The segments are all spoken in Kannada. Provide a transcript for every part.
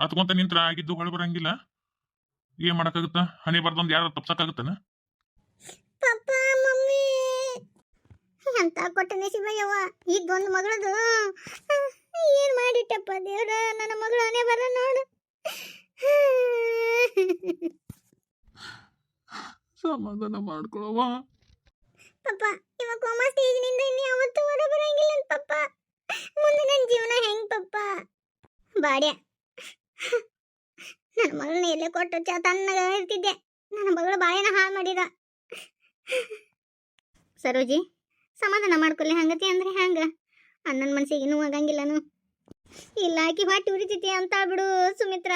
ಹತ್ಕೊಂತ ನಿಂತ್ರ ಆಗಿದ್ದು ಹೊಳೆ ಬರಂಗಿಲ್ಲ. ಏನ್ ಮಾಡಕ್ಕಾಗುತ್ತ? ಹನಿ ಬರ್ದೊಂದು ಯಾರು ತಪ್ಸಕ್ಕಾಗುತ್ತನ? Papa mummy. ಅಂತ ಕೊಟ್ಟ ಈಗ ಇದೊಂದು ಮಗಳದು. ಏನ್ ಮಾಡಿಟ್ಟಪ್ಪ ದೇವ್ರ? ನನ್ನ ಮಗಳು ಹಣೆ ಬರ ನೋಡು ಸಮಾಧಾನ ಮಾಡ್ಕೊಳವ ಪಪ್ಪ ಇವ ಕೋಮಾ ಸ್ಟೇಜ್ನಿಂದ ಇನ್ನು ಯಾವತ್ತೂ ಹೊರ ಬರಂಗಿಲ್ಲ ಅಂತ ಪಪ್ಪ. ಮುಂದೆ ನನ್ನ ಜೀವನ ಹೆಂಗ್ ಪಪ್ಪ? ಬಾಡ್ಯ. ನನ್ನ ಮಗಳನ್ನ ಎಲ್ಲೇ ಕೊಟ್ಟು ಚ ತಣ್ಣಗ ಇರ್ತಿದ್ದೆ. ನನ್ನ ಮಗಳು ಬಾಯನ ಹಾಳು ಮಾಡಿದ. ಸರೋಜಿ, ಸಮಾಧಾನ ಮಾಡ್ಕೊಳ್ಳಿ ಹಂಗತಿ ಅಂದ್ರೆ ಹ್ಯಾಂಗ? ಅಣ್ಣನ ಮನ್ಸಿಗೆ ಇನ್ನೂ ಆಗಂಗಿಲ್ಲನು ಇಲ್ಲ, ಆಕಿ ಹೊಟ್ಟೆ ಉರಿತೈತಿ ಅಂತ ಬಿಡು ಸುಮಿತ್ರ.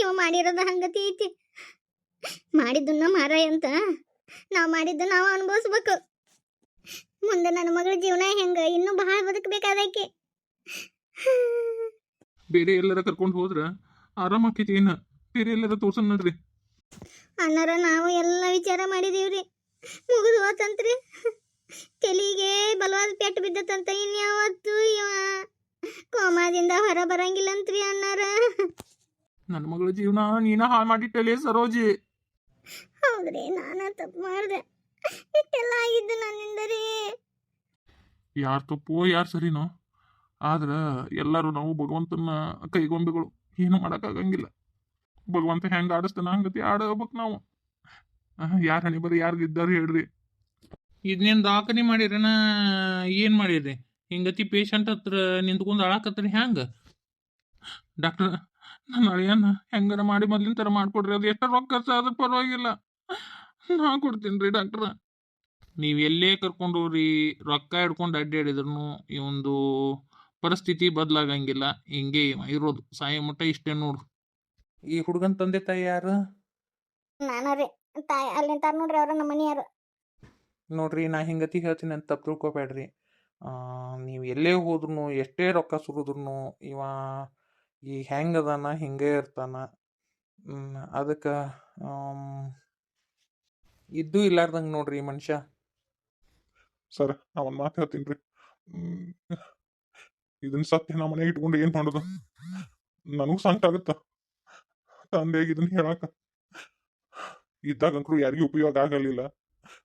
ಇವ ಮಾಡಿರೋದು ಹಂಗತಿ ಐತಿ. ಮಾಡಿದ್ದನ್ನ ಮಾರಾಯ ಅಂತ ನಾವು ಮಾಡಿದ್ದು ನಾವು ಅನುಭವಿಸ್ಬೇಕು. ಮುಂದೆ ನನ್ನ ಮಗಳ ಜೀವನ ಹೆಂಗ? ಇನ್ನೂ ಬಹಳ ಬದುಕಬೇಕಾದಕ್ಕೆ ಬೇರೆ ಎಲ್ಲರ ಕರ್ಕೊಂಡು ಹೋದ್ರ ಆರಾಮ್ ಆಕೈತಿ ಏನ? ಬೇರೆ ಎಲ್ಲರ ತೋರ್ಸನ್ ನಡ್ರಿ. ಅನ್ನರ ನಾವು ಎಲ್ಲ ವಿಚಾರ ಮಾಡಿದೀವ್ರಿ. ಮುಗಿದು ಹೋತಂತ್ರಿ. ತಲೆಗೆ ಬಲವಾದ ಪೆಟ್ಟು ಬಿದ್ದತಂತ ಇನ್ಯಾವತ್ತು ಇವ. ಕೋಮಾದಿಂದ ಹೊರ ಬರಂಗಿಲ್ಲಂತ್ರಿ ಅಣ್ಣಾರ. ನನ್ನ ಮಗಳ ಜೀವನ ನೀನ ಹಾಳು ಮಾಡಿಟ್ಟಲೆ ಸರೋಜಿ. ಹೌದ್ರಿ ನಾನು ತಪ್ಪು ಮಾಡಿದೆ. ಇಷ್ಟೆಲ್ಲ ಆಗಿದ್ದು ನನ್ನಿಂದ ರೀ ಯಾರ್ ತಪ್ಪು ಯಾರ್ ಸರಿನೋ? ಆದ್ರ ಎಲ್ಲರೂ ನಾವು ಭಗವಂತನ ಕೈಗೊಂಬೆಗಳು. ಏನು ಮಾಡೋಕ್ಕಾಗಂಗಿಲ್ಲ. ಭಗವಂತ ಹೆಂಗೆ ಆಡಿಸ್ತಾನ ಹಂಗತಿ ಆಡಬೇಕು ನಾವು. ಯಾರ ಹಣಿ ಬರೀ ಯಾರು ಇದ್ದಾರೆ ಹೇಳ್ರಿ. ಇದನ್ನೇನು ದಾಖಲೆ ಮಾಡಿರೇನ ಏನು ಮಾಡಿರಿ ಹಿಂಗತಿ ಪೇಷಂಟ್ ಹತ್ರ ನಿಂತ್ಕೊಂಡು ಅಳಾಕತ್ರಿ ಹೆಂಗೆ? ಡಾಕ್ಟರ್ ನನ್ನ ಅಳಿಯನ್ನ ಹೆಂಗಾರ ಮಾಡಿ ಮೊದ್ಲಿನ ಥರ ಮಾಡ್ಕೊಡ್ರಿ. ಅದು ಎಷ್ಟು ರೊಕ್ಕ ಖರ್ಚು ಆದ್ರೂ ಪರವಾಗಿಲ್ಲ. ನಾ ಕೊಡ್ತೀನಿ ರೀ ಡಾಕ್ಟ್ರ ನೀವು ಎಲ್ಲೇ ಕರ್ಕೊಂಡು ಹೋಗ್ರಿ, ರೊಕ್ಕ ಹಿಡ್ಕೊಂಡು ಅಡ್ಡಾಡಿದ್ರು ಇವಂದು ಪರಿಸ್ಥಿತಿ ಬದಲಾಗಂಗಿಲ್ಲ. ಹಿಂಗೆ ಇವ ಇರೋದು. ಸಾಯಿ ಮಟ್ಟ ಇಷ್ಟೇ ನೋಡ್ರಿ ಈ ಹುಡುಗನ ತಂದೆ ತಾಯಿ ಯಾರು? ನಾನು ರೀ. ತಾಯಿ ನೋಡ್ರಿ ಅವ್ರ ನಮ್ಮ ಮನೆಯವರು. ನೋಡ್ರಿ ನಾ ಹಿಂಗತಿ ಹೇಳ್ತೀನಿ ಅಂತ ತಪ್ಪು ತಿಳ್ಕೊಬೇಡ್ರಿ ನೀವು ಎಲ್ಲೇ ಹೋದ್ರು ಎಷ್ಟೇ ರೊಕ್ಕ ಸುರಿದ್ರು ಇವ ಈ ಹೆಂಗೆ ಅದಾನ ಹಿಂಗೆ ಇರ್ತಾನ. ಅದಕ್ಕೆ ಇದ್ದು ಇಲ್ಲಾರ್ದಂಗೆ ನೋಡ್ರಿ ಮನುಷ್ಯ. ಸರ್ ನಾ ಒಂದು ಮಾತು ಹೇಳ್ತೀನಿ ರೀ. ಇದನ್ನ ಸತ್ಯ ನಾ ಮನೆಗೆ ಇಟ್ಕೊಂಡು ಏನು ಮಾಡೋದು? ನನಗೂ ಸಂಕಟ ಆಗುತ್ತ. ತಂದೆಗೆ ಇದನ್ನ ಹೇಳಾಕ. ಇದ್ದಾಗಂಕ್ರು ಯಾರಿಗೂ ಉಪಯೋಗ ಆಗಲಿಲ್ಲ.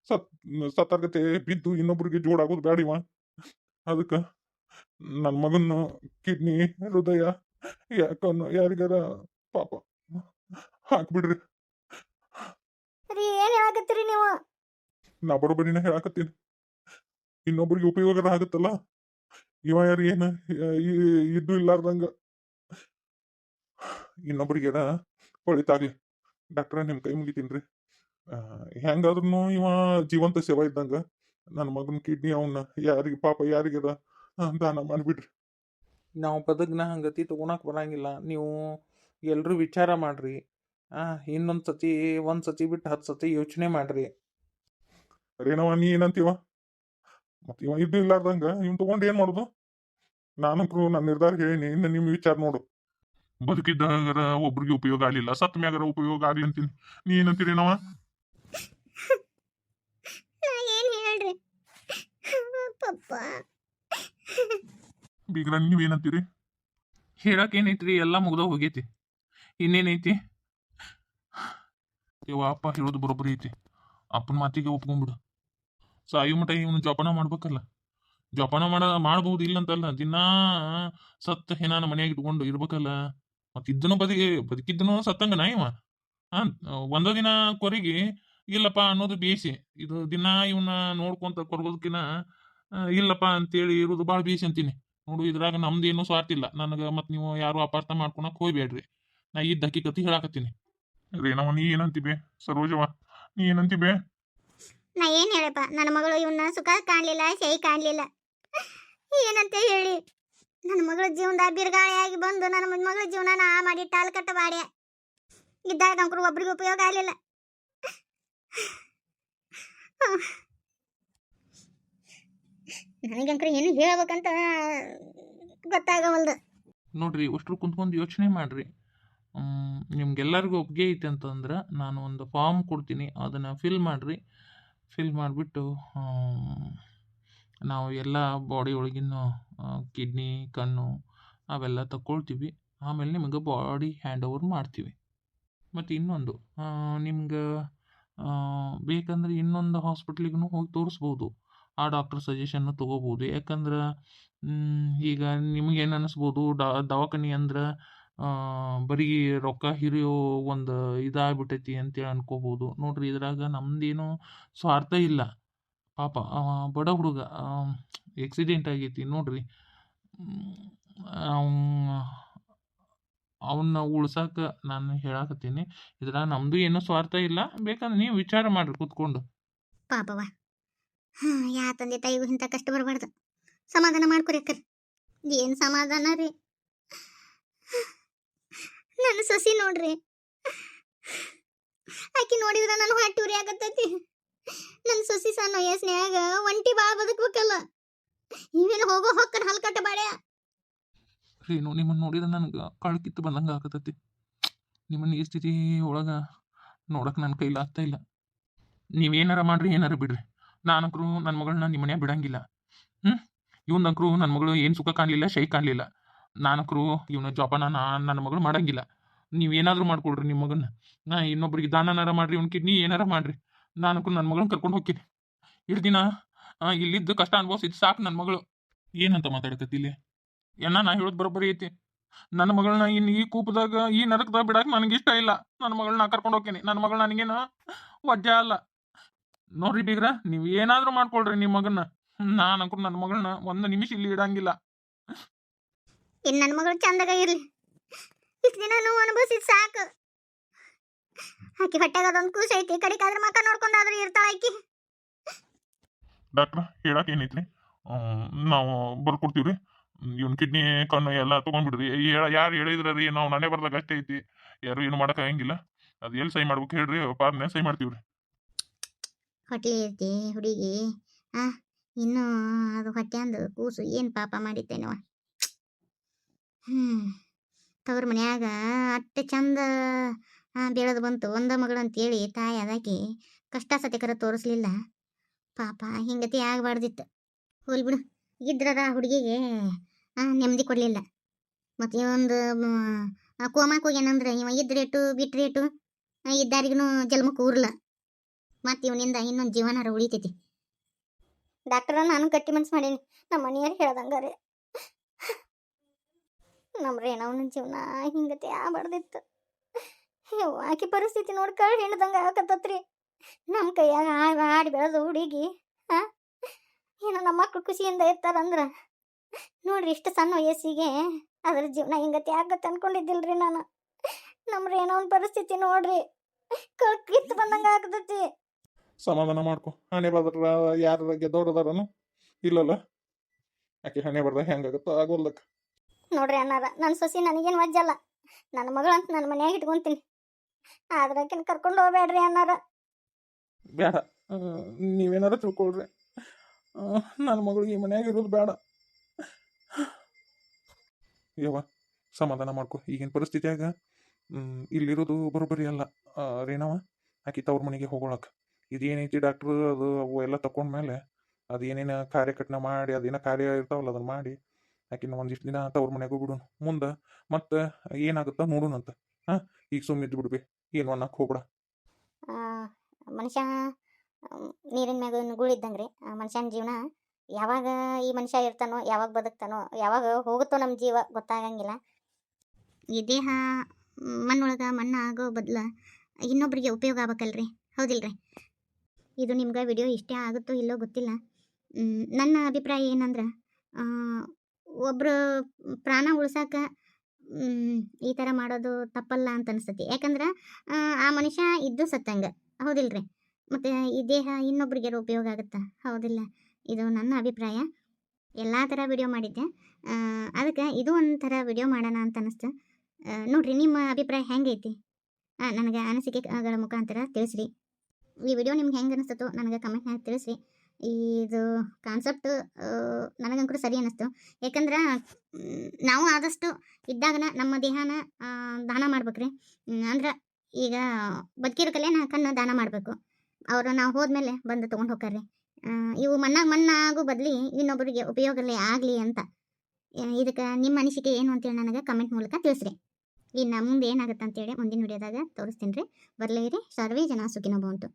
ಸತ್ ಸತ್ತಾಗತ್ತೆ ಬಿದ್ದು ಇನ್ನೊಬ್ರಿಗೆ ಜೋಡಾಗೋದು ಬೇಡ ಇವ. ಅದಕ್ಕೆ ನನ್ನ ಮಗನ ಕಿಡ್ನಿ ಹೃದಯ ಯಾಕನ್ನು ಯಾರಿಗಾರ ಪಾಪ ಹಾಕ್ಬಿಡ್ರಿ. ಏನ್ ಹೇಳಕತ್ತೀರಿ ನೀವು? ನಾ ಬರೋಬ್ಬರಿನ ಹೇಳಾಕತ್ತೀನಿ. ಇನ್ನೊಬ್ರಿಗೆ ಉಪಯೋಗ ಆಗುತ್ತಲ್ಲ? ಇವ ಯಾರು ಏನು? ಇದ್ದು ಇಲ್ಲಾರ್ದಂಗ. ಇನ್ನೊಬ್ರಿಗೆ ಹೊಳಿತಾರಿ ಡಾಕ್ಟ್ರ ನಿಮ್ ಕೈ ಮುಗಿತೀನ್ರಿ ಹೆಂಗಾದ್ರೂ ಇವ ಜೀವಂತ ಸೇವಾ ಇದ್ದಂಗ. ನನ್ನ ಮಗನ ಕಿಡ್ನಿ ಅವನ್ನ ಯಾರಿಗೆ ಪಾಪ ಯಾರಿಗದ ದಾನ ಮಾಡಿಬಿಡ್ರಿ. ನಾವು ಬದುಕ್ನ ಹಂಗತಿ ತಗೊಳಕ್ ಬರಂಗಿಲ್ಲ. ನೀವು ಎಲ್ಲರೂ ವಿಚಾರ ಮಾಡ್ರಿ. ಆ ಇನ್ನೊಂದು ಸತಿ ಒಂದು ಸತಿ ಬಿಟ್ಟು ಹತ್ತು ಸತಿ ಯೋಚನೆ ಮಾಡ್ರಿ. ರೇಣವ ನೀ ಏನಂತೀವ? ಮತ್ ಇವ ಇದ್ದು ಇಲ್ಲಾರ್ದಂಗ ಇವ್ನು ತಗೊಂಡು ಏನ್ ಮಾಡುದು? ನಾನಂತೂ ನನ್ನ ನಿರ್ಧಾರ ಹೇಳಿನಿ ಇನ್ನು ನಿಮ್ ವಿಚಾರ ನೋಡು. ಬದುಕಿದ್ದಾಗ ಒಬ್ರಿಗೆ ಉಪಯೋಗ ಆಗ್ಲಿಲ್ಲ ಸತ್ ಮ್ಯಾಗರ ಉಪಯೋಗ ಆಗ್ಲಿ ಅಂತೀನಿ. ನೀ ಏನಂತೀರಿ ನಾವ ಬೀಗ್ರ ನೀವೇನಂತೀರಿ ಹೇಳಕ್ ಏನೈತ್ರಿ ಎಲ್ಲ ಮುಗ್ದ ಹೋಗೈತಿ. ಇನ್ನೇನೈತಿ? ಇವ ಅಪ್ಪ ಹೇಳೋದು ಬರೋಬ್ಬರಿ ಐತಿ. ಅಪ್ಪನ ಮಾತಿಗೆ ಒಪ್ಕೊಂಡ್ಬಿಡು ಸಾಯು ಮಟ ಇವನು ಜೋಪಾನ ಮಾಡ್ಬೇಕಲ್ಲ. ಜೋಪಾನ ಮಾಡ ಮಾಡಬಹುದು ಇಲ್ಲ ಅಂತಲ್ಲ ದಿನಾ ಸತ್ತ ಏನಾನ ಮನೆಯಾಗ ಇಟ್ಕೊಂಡು ಇರ್ಬೇಕಲ್ಲ. ಮತ್ ಇದನ್ನು ಬದುಕಿ ಬದುಕಿದ್ದನು ಸತ್ತಂಗನ ಇವ. ಆ, ಒಂದ ದಿನ ಕೊರಗಿ, ಇಲ್ಲಪ್ಪ ಅನ್ನೋದು ಬೇಸಿ ಇದು ದಿನ ಇವನ್ನ ನೋಡ್ಕೊಂತ ಕೊರಗೋದಕ್ಕಿನ ಇಲ್ಲಪ್ಪ ಅಂತೇಳಿ ಇರೋದು ಭಾಳ ಬೇಸಿ ಅಂತೀನಿ. ನೋಡು, ಇದ್ರಾಗ ನಮ್ದೇನು ಸ್ವಾರ್ಥ ಇಲ್ಲ. ನನಗೆ ಮತ್ತೆ ನೀವು ಯಾರು ಅಪಾರ್ಥ ಮಾಡ್ಕೊಳಕ್ ಹೋಗ್ಬೇಡ್ರಿ ನಾ ಇದ್ದ ಹಕ್ಕಿಕತಿ ಹೇಳಾಕತ್ತೀನಿ. ರೇಣವ, ನೀ ಏನಂತಿಬೆ ಸರೋಜವ, ನೀ ಏನಂತಿಬೆ ನಾ ಏನು ಹೇಳಪ್ಪ? ನನ್ನ ಮಗಳು ಇವನ್ನ ಸುಖ ಕಾಣಲಿಲ್ಲ ಸೈ ಕಾಣಲಿಲ್ಲ. ಏನಂತ ಹೇಳಿ? ನನ್ನ ಮಗಳ ಜೀವನದ ಬಿರುಗಾಳಿಯಾಗಿ ಬಂದು ನನ್ನ ಮಗಳ ಜೀವನ ನಾ ಮಾಡಿ ಟಾಲ್ ಕಟ್ಟ ಬಾಡ್ಯ. ಇದ್ದಾಗ ಅಂಕರು ಒಬ್ರಿಗೆ ಉಪಯೋಗ ಆಗಲಿಲ್ಲ. ನನಗಂಕರು ಏನು ಹೇಳ್ಬೇಕಂತ ಗೊತ್ತಾಗವಲ್ದು. ನೋಡ್ರಿ ಒಷ್ಟ್ರು ಕುಂತ್ಕೊಂಡು ಯೋಚನೆ ಮಾಡ್ರಿ. ನಿಮ್ಗೆಲ್ಲರಿಗೂ ಒಪ್ಪಿಗೆ ಐತೆ ಅಂತಂದ್ರೆ, ನಾನು ಒಂದು ಫಾರ್ಮ್ ಕೊಡ್ತೀನಿ, ಅದನ್ನು ಫಿಲ್ ಮಾಡಿರಿ. ಫಿಲ್ ಮಾಡಿಬಿಟ್ಟು ನಾವು ಎಲ್ಲ ಬಾಡಿ ಒಳಗಿನ ಕಿಡ್ನಿ ಕಣ್ಣು ಅವೆಲ್ಲ ತಗೊಳ್ತೀವಿ ಆಮೇಲೆ ನಿಮಗೆ ಬಾಡಿ ಹ್ಯಾಂಡ್ ಓವರ್ ಮಾಡ್ತೀವಿ. ಮತ್ತು ಇನ್ನೊಂದು ನಿಮ್ಗೆ ಬೇಕಂದ್ರೆ ಇನ್ನೊಂದು ಹಾಸ್ಪಿಟ್ಲಿಗೂ ಹೋಗಿ ತೋರಿಸ್ಬೋದು. ಆ ಡಾಕ್ಟ್ರ್ ಸಜೆಷನ್ನು ತೊಗೋಬೋದು. ಯಾಕಂದ್ರೆ ಈಗ ನಿಮಗೇನು ಅನ್ನಿಸ್ಬೋದು ದವಾಖಾನೆ ಅಂದ್ರೆ ಬರೀ ರೊಕ್ಕ ಹಿರಿಯೋ ಒಂದು ಇದಾಗ್ಬಿಟ್ಟೈತಿ ಅಂತೇಳಿ ಅನ್ಕೋಬೋದು. ನೋಡ್ರಿ, ಇದ್ರಾಗ ನಮ್ದೇನು ಸ್ವಾರ್ಥ ಇಲ್ಲ. ಪಾಪ ಬಡ ಹುಡುಗ ಎಕ್ಸಿಡೆಂಟ್ ಆಗೈತಿ. ನೋಡ್ರಿ ಅವನ್ನ ಉಳ್ಸಾಕ ನಾನು ಹೇಳಾಕತ್ತೀನಿ. ಇದ್ರಾಗ ನಮ್ದು ಏನೂ ಸ್ವಾರ್ಥ ಇಲ್ಲ. ಬೇಕಂದ್ರೆ ನೀವು ವಿಚಾರ ಮಾಡ್ರಿ, ಕೂತ್ಕೊಂಡು. ಪಾಪವ ಯಾ ತಂದೆ ತಾಯಿಗೂ ಇಂಥ ಕಷ್ಟ ಬರಬಾರ್ದು. ಸಮಾಧಾನ ಮಾಡ್ಕೊರಿ ಅಕ್ಕರಿ. ಏನು ಸಮಾಧಾನ ರೀ? ನನ್ನ ಸೊಸಿ ನೋಡ್ರಿ. ಆಕಿ ನೋಡಿದ್ರೆ ನಾನು ಹಟ್ಟೂರಿ ಆಗತ್ತೈತಿ. ನನ್ನ ಸೊಸಿ ಸಣ್ಣ ವಯಸ್ಸಿನ್ಯಾಗ ಒಂಟಿ ಭಾಳ ಬದುಕ್ಬೇಕಲ್ಲ. ಇವೇನು ಹೋಗೋ ಹೊಕ್ಕನ ಹಲ್ಕಟ್ಟ ಬಾಡ್ಯ ರೀನು ನಿಮ್ಮನ್ನು ನೋಡಿದ್ರೆ ನನಗೆ ಕಳ್ಕಿತ್ತು ಬಂದಂಗೆ ಆಗತೈತಿ ನಿಮ್ಮನ್ನ ಈ ಸ್ಥಿತಿ ಒಳಗೆ ನೋಡಕ್ಕೆ ನನ್ನ ಕೈಲಿ ಆಗ್ತಾ ಇಲ್ಲ. ನೀವೇನಾರ ಮಾಡ್ರಿ, ಏನಾರ ಬಿಡ್ರಿ. ನಾನಕ್ರು ನನ್ನ ಮಗಳನ್ನ ನಿಮ್ಮನೆ ಬಿಡಂಗಿಲ್ಲ. ಬಿಡಂಗಿಲ್ಲ ಹ್ಞೂ ಅಂಕ್ರು ನನ್ನ ಮಗಳು ಏನು ಸುಖ ಕಾಣಲಿಲ್ಲ, ಶೈ ಕಾಣಲಿಲ್ಲ. ನಾನಕ್ರು ಇವನ ಜೋಪಾನ ನಾನು ನನ್ನ ಮಗಳು ಮಾಡಂಗಿಲ್ಲ. ನೀವೇನಾದರೂ ಮಾಡ್ಕೊಳ್ರಿ ನಿಮ್ಮ ಮಗನ್ನ. ನಾ ಇನ್ನೊಬ್ರಿಗೆ ದಾನನಾರ ಮಾಡ್ರಿ, ಇವ್ನ ಕಿಡ್ನಿ ಏನಾರ ಮಾಡ್ರಿ. ನಾನಕ್ರು ನನ್ನ ಮಗಳನ್ನ ಕರ್ಕೊಂಡು ಹೋಗ್ತೀನಿ. ಇಡ್ದಿನ ಇಲ್ಲಿದ್ದು ಕಷ್ಟ ಅನುಭವಿಸಿದ್ದು ಸಾಕು ನನ್ನ ಮಗಳು. ಏನಂತ ಮಾತಾಡ್ತೈತಿ ಇಲ್ಲಿ? ಏನ ನಾ ಹೇಳೋದು ಬರೋಬ್ಬರಿ ಐತಿ. ನನ್ನ ಮಗಳನ್ನ ಇನ್ನು ಈ ಕೂಪದಾಗ, ಈ ನರಕದಾಗ ಬಿಡಕ್ಕೆ ನನಗೆ ಇಷ್ಟ ಇಲ್ಲ. ನನ್ನ ಮಗಳನ್ನ ಕರ್ಕೊಂಡು ಹೋಗ್ತೀನಿ. ನನ್ನ ಮಗಳು ನನಗೇನು ವಜ್ಜ ಅಲ್ಲ. ನೋಡ್ರಿ ಬೀಗ್ರ, ನೀವು ಏನಾದರೂ ಮಾಡ್ಕೊಳ್ರಿ ನಿಮ್ಮ ಮಗನ್ನ. ನಾನು ಅಂಕರು ನನ್ನ ಮಗಳನ್ನ ಒಂದು ನಿಮಿಷ ಇಲ್ಲಿ ಇಡಂಗಿಲ್ಲ. ಇನ್ನು ನನ್ನ ಮಗಳು ಚಂದಾಗ ಇರ್ಲಿ. ಇಷ್ಟ ದಿನ ನೋವು ಅನುಭವಿಸಿದ್ ಸಾಕು. ಆಕಿ ಹೊಟ್ಟೆಗೆ ಅದೊಂದು ಕೂಸ ಐತಿ ಕಡಿಕಾದ್ರೆ ಮಕ್ಕ ನೋಡ್ಕೊಂಡಾದ್ರೂ ಇರ್ತಾಳ ಆಕಿ. ಡಾಕ್ಟ್ರ ಹೇಳಕ್ ಏನೈತ್ರಿ ನಾವು ಬರ್ಕೊಡ್ತೀವಿ ರೀ ಇವ್ನ ಕಿಡ್ನಿ ಕಣ್ಣು ಎಲ್ಲ ತೊಗೊಂಡ್ಬಿಡ್ರಿ. ಯಾರು ಹೇಳಿದ್ರ ರೀ ನಾವು ನಾನೇ ಬರ್ದಾಗ ಅಷ್ಟೇ ಐತಿ. ಯಾರು ಏನು ಆಗಂಗಿಲ್ಲ. ಅದು ಎಲ್ಲಿ ಸೈ ಮಾಡ್ಬೇಕು ಹೇಳ್ರಿ ಪಾರ್ನೆ ಸೈ ಮಾಡ್ತೀವಿ ರೀ ಹೊಟ್ಲಿ ಐತಿ ಹುಡುಗಿ. ಆ ಇನ್ನು ಅದು ಹೊಟ್ಟೆ ಅಂದು ಕೂಸು ಏನು ಪಾಪ ಮಾಡಿತ್ತೇನವ ಹ್ಞೂ ತವ್ರ ಮನ್ಯಾಗ ಅಟ್ಟ ಚಂದ ಬೆಳೆದು ಬಂತು. ಒಂದ ಮಗಳು ಅಂತೇಳಿ ತಾಯಿ ಅದಾಕಿ, ಕಷ್ಟ ಸತ್ಯಕರ ತೋರಿಸ್ಲಿಲ್ಲ. ಪಾಪ, ಹಿಂಗತಿ ಆಗಬಾರ್ದಿತ್ತು. ಹೋಲ್ ಬಿಡು. ಇದ್ರದ ಹುಡುಗಿಗೆ ನೆಮ್ಮದಿ ಕೊಡಲಿಲ್ಲ. ಮತ್ತು ಇವೊಂದು ಕೋಮಾಕ್ ಹೋಗ್ಯಾನಂದ್ರೆ ಇವ ಇದ್ರೇಟು ಬಿಟ್ರೇಟು ಇದ್ದಾರಿಗೂ ಜಲ್ಮ ಊರ್ಲ. ಮತ್ತು ಇವನಿಂದ ಇನ್ನೊಂದು ಜೀವನಾರ ಉಳಿತೈತಿ. ಡಾಕ್ಟರ್ ನಾನು ಗಟ್ಟಿ ಮನ್ಸು ಮಾಡೀನಿ. ನಮ್ಮ ಮನೆಯವ್ರು ಹೇಳ್ದಂಗಾರೆ. ನಮ್ಮ ರೇಣವನ ಜೀವನ ಹಿಂಗತೆ ಆಗ್ಬಾರ್ದಿತ್ತು. ಆಕೆ ಪರಿಸ್ಥಿತಿ ನೋಡಿ ಕಳ್ ಹಿಡ್ದಂಗೆ ಆಗತ್ತತ್ರಿ ನಮ್ಮ ಕೈಯಾಗ ಆಡಿ ಬೆಳೆದು ಹುಡುಗಿ ಹಾಂ ಏನೋ ನಮ್ಮ ಮಕ್ಳು ಖುಷಿಯಿಂದ ಇರ್ತಾರಂದ್ರ. ನೋಡ್ರಿ ಇಷ್ಟು ಸಣ್ಣ ವಯಸ್ಸಿಗೆ ಅದ್ರ ಜೀವನ ಹಿಂಗತಿ ಆಗತ್ತೆ ಅನ್ಕೊಂಡಿದ್ದಿಲ್ರಿ ನಾನು. ನಮ್ಮ ರೇಣವನ ಪರಿಸ್ಥಿತಿ ನೋಡ್ರಿ. ಕಿತ್ತು ಬಂದಂಗೆ ಆಗತೈತಿ. ಸಮಾಧಾನ ಮಾಡ್ಕೊ. ಹಣೆ ಬರ್ದ್ರ ಯಾರ ಗೆದ್ದವ್ರದಾರನು ಇಲ್ಲಲ್ಲ? ಆಕೆ ಹಣೆ ಬರ್ದ ಹೆಂಗಾಗತ್ತೋ ಆಗೋಲ್ಲಕ್ಕ. ನೋಡ್ರಿ ಅನ್ನಾರ ನನ್ನ ಸೊಸಿ ನನಗೇನು ವಜ್ಜಲ್ಲ ನನ್ನ ಮಗಳು ಅಂತ ನನ್ನ ಮನ್ಯಾಗ ಇಟ್ಕೊಂತೀನಿ. ಆದ್ರೆ ಆಕಿನ ಕರ್ಕೊಂಡು ಹೋಗ್ಬೇಡ್ರಿ ಅನ್ನಾರ ಬೇಡ ನೀವೇನಾರ ತಿಳ್ಕೊಳ್ರಿ. ನನ್ನ ಮಗಳಿಗೆ ಈ ಮನ್ಯಾಗ ಇರೋದು ಬೇಡ ಯವ್ವ, ಸಮಾಧಾನ ಮಾಡ್ಕೊ. ಈಗಿನ ಪರಿಸ್ಥಿತಿಯಾಗ ಇಲ್ಲಿರೋದು ಬರೋಬ್ಬರಿ ಅಲ್ಲ. ರೇಣವ, ಆಕಿ ತವ್ರ ಮನೆಗೆ ಹೋಗೋಳಕ್. ಇದೇನೈತಿ ಡಾಕ್ಟ್ರು, ಅದು, ಅವು ಎಲ್ಲ ತಕೊಂಡ್ಮೇಲೆ, ಅದೇನೇನು ಕಾರ್ಯಕಟ್ನ ಮಾಡಿ, ಅದೇನ ಕಾರ್ಯ ಇರ್ತಾವಲ್ಲ ಅದನ್ನ ಮಾಡಿ ಆಕಿನ ಒಂದಿಷ್ಟು ದಿನ ತವ್ರ ಮನೆಗೂ ಬಿಡೋಣ ಮುಂದೆ ಮತ್ತೆ ಏನಾಗುತ್ತಾ ನೋಡೋಣಂತ. ಹಾಂ? ಈಗ ಸುಮ್ಮಿದ್ದು ಬಿಡ್ಬಿ. ಏನು ಅನ್ನಕ್ಕೆ ಹೋಗ್ಬೇಡ. ಆ, ಮನುಷ್ಯ ನೀರಿನ ಮ್ಯಾಗ ಗುಳಿದ್ದಂಗ್ರಿ ಮನುಷ್ಯನ ಜೀವನ ಯಾವಾಗ ಈ ಮನುಷ್ಯ ಇರ್ತಾನೋ ಯಾವಾಗ ಬದುಕ್ತಾನೋ ಯಾವಾಗ ಹೋಗುತ್ತೋ ನಮ್ಮ ಜೀವ ಗೊತ್ತಾಗಂಗಿಲ್ಲ. ಈ ದೇಹ ಮಣ್ಣೊಳಗೆ ಮಣ್ಣು ಆಗೋ ಬದಲ ಇನ್ನೊಬ್ಬರಿಗೆ ಉಪಯೋಗ ಆಗ್ಬೇಕಲ್ರಿ. ಹೌದಿಲ್ರಿ? ಇದು ನಿಮ್ಗೆ ವಿಡಿಯೋ ಇಷ್ಟೇ ಆಗುತ್ತೋ ಇಲ್ಲೋ ಗೊತ್ತಿಲ್ಲ. ನನ್ನ ಅಭಿಪ್ರಾಯ ಏನಂದ್ರೆ ಒಬ್ಬರು ಪ್ರಾಣ ಉಳ್ಸಾಕ ಈ ಥರ ಮಾಡೋದು ತಪ್ಪಲ್ಲ ಅಂತ ಅನಿಸ್ತತಿ. ಯಾಕಂದ್ರೆ ಆ, ಮನುಷ್ಯ ಇದ್ದು ಸತ್ತಂಗ. ಹೌದಿಲ್ರಿ? ಮತ್ತು ಈ ದೇಹ ಇನ್ನೊಬ್ರಿಗೆ ಉಪಯೋಗ ಆಗುತ್ತಾ? ಹೌದಿಲ್ಲ. ಇದು ನನ್ನ ಅಭಿಪ್ರಾಯ. ಎಲ್ಲ ಥರ ವಿಡಿಯೋ ಮಾಡಿದ್ದೆ. ಅದಕ್ಕೆ ಇದು ಒಂಥರ ವಿಡಿಯೋ ಮಾಡೋಣ ಅಂತ ಅನಿಸ್ತು. ನೋಡಿರಿ ನಿಮ್ಮ ಅಭಿಪ್ರಾಯ ಹೆಂಗೈತಿ? ನನಗೆ ಅನಿಸಿಕೆಗಳ ಮುಖಾಂತರ ತಿಳಿಸ್ರಿ. ಈ ವಿಡಿಯೋ ನಿಮ್ಗೆ ಹೆಂಗೆ ಅನಿಸ್ತೋ ನನಗೆ ಕಮೆಂಟ್ನಾಗ ತಿಳಿಸ್ರಿ. ಇದು ಕಾನ್ಸೆಪ್ಟ್ ನನಗಂಕೂ ಸರಿ ಅನ್ನಿಸ್ತು. ಯಾಕಂದ್ರೆ ನಾವು ಆದಷ್ಟು ಇದ್ದಾಗನ ನಮ್ಮ ದೇಹನ ದಾನ ಮಾಡ್ಬೇಕ್ರಿ. ಅಂದ್ರೆ ಈಗ ಬದುಕಿರೋ ಕಲೆನ ಕಣ್ಣು ದಾನ ಮಾಡಬೇಕು. ಅವರು ನಾವು ಹೋದ್ಮೇಲೆ ಬಂದು ತೊಗೊಂಡು ಹೋಗ್ರಿ ಇವು ಮಣ್ಣಾಗ ಮಣ್ಣಾಗು ಬದಲಿ ಇನ್ನೊಬ್ಬರಿಗೆ ಉಪಯೋಗಲೇ ಆಗಲಿ ಅಂತ. ಇದಕ್ಕೆ ನಿಮ್ಮ ಅನಿಸಿಕೆ ಏನು ಅಂತೇಳಿ ನನಗೆ ಕಮೆಂಟ್ ಮೂಲಕ ತಿಳಿಸ್ರಿ. ಇನ್ನು ಮುಂದೆ ಏನಾಗುತ್ತೆ ಅಂತೇಳಿ ಮುಂದಿನ ವಿಡಿಯೋದಾಗ ತೋರಿಸ್ತೀನಿ ರೀ. ಬರಲೇ ರೀ ಸರ್ವೇ ಜನ ಸುಖಿನೋ ಬಂತು